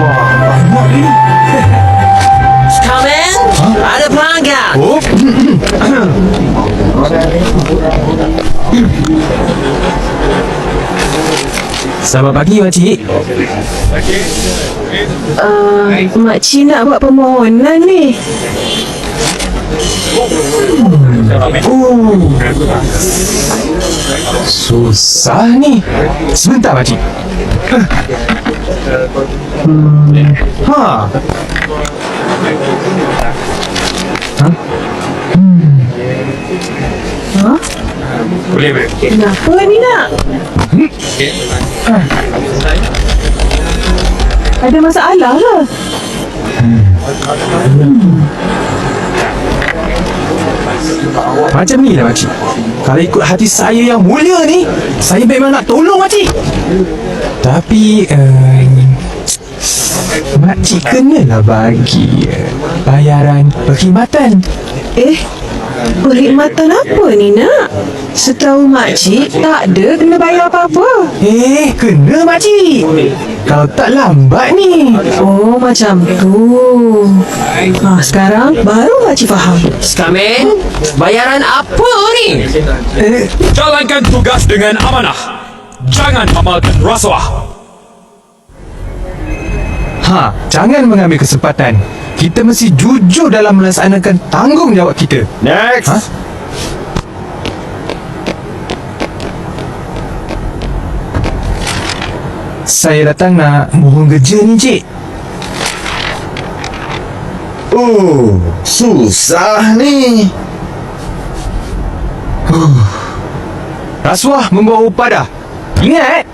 Come in. Huh? Ada pelanggan. Oh. Selamat pagi, Makcik. Uh, Makcik nak buat permohonan ni. Hmm. Oh. Susah ni. Sebentar, Makcik. Uh. Ha Ha? Boleh boleh Kenapa ni nak? Ada masalah ke? Macam ni lah makcik Kalau ikut hati saya yang mulia ni Saya memang nak tolong makcik Tapi um, Makcik kenalah bagi uh, Bayaran perkhidmatan Eh, perkhidmatan apa ni nak? Setahu makcik, tak ada kena bayar apa-apa. Eh, kena makcik Kalau tak lambat ni Oh, macam tu. Ha, sekarang baru makcik faham. Stamen, bayaran apa ni? eh, Jalankan tugas dengan amanah. Jangan amalkan rasuah. Ha, jangan mengambil kesempatan Kita mesti jujur dalam melaksanakan tanggungjawab kita Next. Ha? Saya datang nak mohon kerja ni cik Oh, susah ni. Rasuah membawa upah dah Ingat